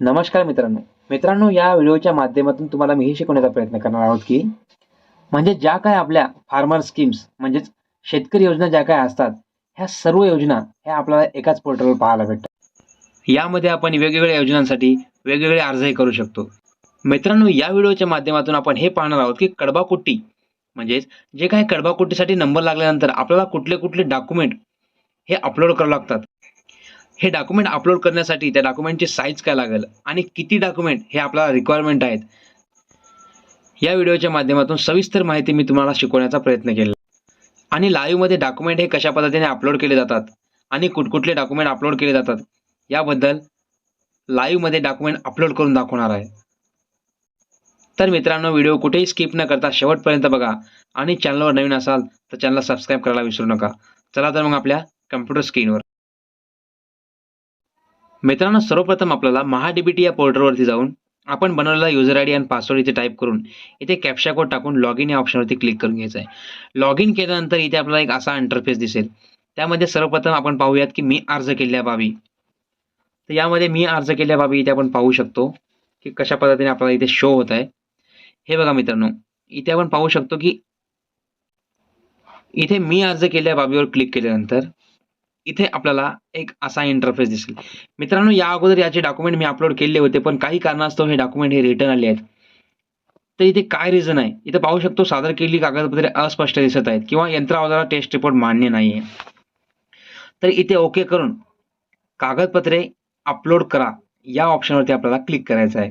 नमस्कार मित्रांनो. मित्रांनो या व्हिडिओच्या माध्यमातून तुम्हाला मी हे शिकवण्याचा प्रयत्न करणार आहोत की म्हणजे ज्या काय आपल्या फार्मर स्कीम्स म्हणजेच शेतकरी योजना ज्या काय असतात ह्या सर्व योजना ह्या आपल्याला एकाच पोर्टलवर पाहायला भेटतात. यामध्ये आपण वेगवेगळ्या योजनांसाठी वेगवेगळे अर्जही करू शकतो. मित्रांनो या व्हिडिओच्या माध्यमातून आपण हे पाहणार आहोत की कडबाकुट्टी म्हणजेच जे काही कडबाकुट्टीसाठी नंबर लागल्यानंतर आपल्याला कुठले कुठले डॉक्युमेंट हे अपलोड करावं लागतात. हे डॉक्युमेंट अपलोड करण्यासाठी त्या डॉक्युमेंटची साईज काय लागेल आणि किती डॉक्युमेंट हे आपल्याला रिक्वायरमेंट आहेत या व्हिडिओच्या माध्यमातून सविस्तर माहिती मी तुम्हाला शिकवण्याचा प्रयत्न केला आणि लाईव्हमध्ये डॉक्युमेंट हे कशा पद्धतीने अपलोड केले जातात आणि कुठकुठले डॉक्युमेंट अपलोड केले जातात याबद्दल लाईव्हमध्ये डॉक्युमेंट अपलोड करून दाखवणार आहे. तर मित्रांनो व्हिडिओ कुठेही स्किप न करता शेवटपर्यंत बघा आणि चॅनलवर नवीन असाल तर चॅनलला सबस्क्राईब करायला विसरू नका. चला तर मग आपल्या कम्प्युटर स्क्रीनवर मित्रांनो सर्वप्रथम आपल्याला महाडीबीटी या पोर्टलवरती जाऊन आपण बनवलेला युजर आय डी आणि पासवर्ड इथे टाईप करून इथे कॅप्शा कोड टाकून लॉग इन या ऑप्शनवरती क्लिक करून घ्यायचं आहे. लॉग इन केल्यानंतर इथे आपल्याला एक असा इंटरफेस दिसेल. त्यामध्ये सर्वप्रथम आपण पाहूयात की मी अर्ज केलेल्या बाबी. तर यामध्ये मी अर्ज केलेल्या बाबी इथे आपण पाहू शकतो की कशा पद्धतीने आपल्याला इथे शो होत आहे. हे बघा मित्रांनो इथे आपण पाहू शकतो की इथे मी अर्ज केलेल्या बाबीवर क्लिक केल्यानंतर इथे आपल्याला एक असा इंटरफेस दिसेल. मित्रांनो या अगोदर याचे डॉक्युमेंट मी अपलोड केले होते पण काही कारणास्तव हे डॉक्युमेंट हे रिटर्न आले आहेत. तर इथे काय रिझन आहे? इथे पाहू शकतो सादर केलेली कागदपत्रे अस्पष्ट दिसत आहेत किंवा यंत्रावजाला टेस्ट रिपोर्ट मान्य नाही आहे तर इथे ओके करून कागदपत्रे अपलोड करा. या ऑप्शनवरती आपल्याला क्लिक करायचं आहे.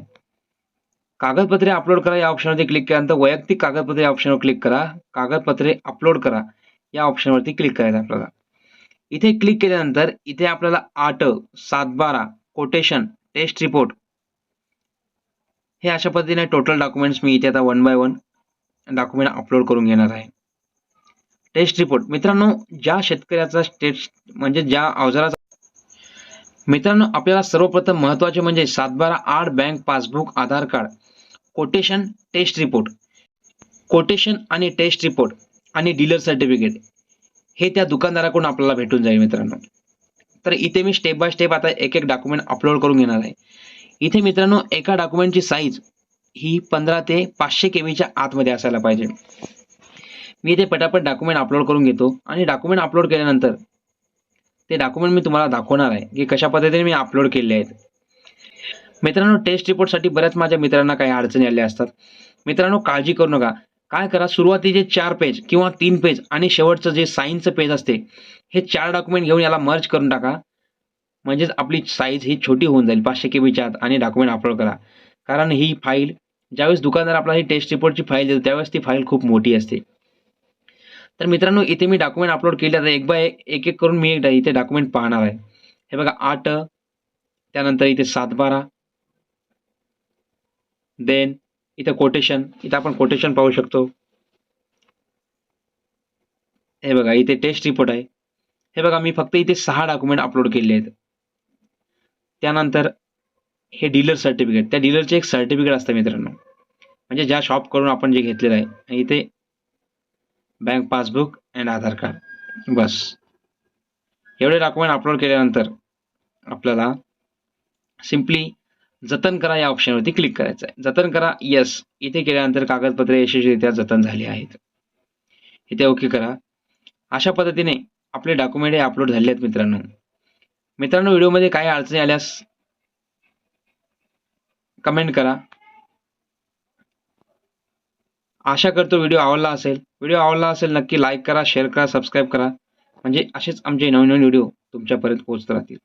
कागदपत्रे अपलोड करा या ऑप्शनवरती क्लिक केल्यानंतर वैयक्तिक कागदपत्रे या ऑप्शनवर क्लिक करा. कागदपत्रे अपलोड करा. या ऑप्शनवरती क्लिक करायचं आहे आपल्याला. इथे क्लिक केल्यानंतर इथे आपल्याला आठ सात बारा कोटेशन टेस्ट रिपोर्ट हे अशा पद्धतीने टोटल डॉक्युमेंट्स मी इथे आता one by one document upload करून घेणार आहे. टेस्ट रिपोर्ट मित्रांनो ज्या शेतकऱ्याचा टेस्ट म्हणजे ज्या अवजाराचा मित्रांनो आपल्याला सर्वप्रथम महत्त्वाचे म्हणजे सातबारा आठ bank passbook Aadhaar card quotation test report quotation आणि टेस्ट रिपोर्ट आणि डीलर सर्टिफिकेट हे त्या दुकानदाराकडून आपल्याला भेटून जाईल मित्रांनो. तर इथे मी स्टेप बाय स्टेप आता एक एक डॉक्युमेंट अपलोड करून घेणार आहे. इथे मित्रांनो एका डॉक्युमेंटची साईज ही पंधरा ते पाचशे केमीच्या आतमध्ये असायला पाहिजे. मी इथे पटापट डॉक्युमेंट अपलोड करून घेतो आणि डॉक्युमेंट अपलोड केल्यानंतर ते डॉक्युमेंट मी तुम्हाला दाखवणार आहे की कशा पद्धतीने मी अपलोड केले आहेत. मित्रांनो टेस्ट रिपोर्टसाठी बऱ्याच माझ्या मित्रांना काही अडचणी आल्या असतात. मित्रांनो काळजी करू नका. काय करा सुरुवातीचे चार पेज किंवा तीन पेज आणि शेवटचं जे साईनचं पेज असते हे चार डॉक्युमेंट घेऊन याला मर्ज करून टाका. म्हणजेच आपली साईज ही छोटी होऊन जाईल पाचशे के बीच्या आत आणि डॉक्युमेंट अपलोड करा. कारण ही फाईल ज्यावेळेस दुकानदार आपल्याला ही टेस्ट रिपोर्टची फाईल देतो त्यावेळेस ती फाईल खूप मोठी असते. तर मित्रांनो इथे मी डॉक्युमेंट अपलोड केले तर एक बाय एक एक एक करून मी एकदा इथे डॉक्युमेंट पाहणार आहे. हे बघा आठ त्यानंतर इथे सात बारा देन इथं कोटेशन इथं आपण कोटेशन पाहू शकतो. हे बघा इथे टेस्ट रिपोर्ट आहे. हे बघा मी फक्त इथे सहा डॉक्युमेंट अपलोड केले आहेत. त्यानंतर हे डीलर सर्टिफिकेट त्या डीलरचे एक सर्टिफिकेट असतं मित्रांनो. म्हणजे ज्या शॉपकडून आपण जे घेतलेलं आहे आणि इथे bank passbook and Aadhaar card बस. एवढे डॉक्युमेंट अपलोड केल्यानंतर आपल्याला सिम्पली जतन करा या ऑप्शनवरती क्लिक करायचं आहे जतन करा यस इथे केल्यानंतर कागदपत्रे यशस्वीरित्या जतन झाली आहेत. इथे ओके करा. अशा पद्धतीने आपले डॉक्युमेंट हे अपलोड झाले आहेत मित्रांनो. मित्रांनो व्हिडिओमध्ये काही अडचणी आल्यास कमेंट करा. आशा करतो व्हिडिओ आवडला असेल. व्हिडिओ आवडला असेल नक्की लाईक करा शेअर करा सबस्क्राईब करा. म्हणजे असेच आमचे नवीन नवीन व्हिडिओ तुमच्यापर्यंत पोहोचत राहतील.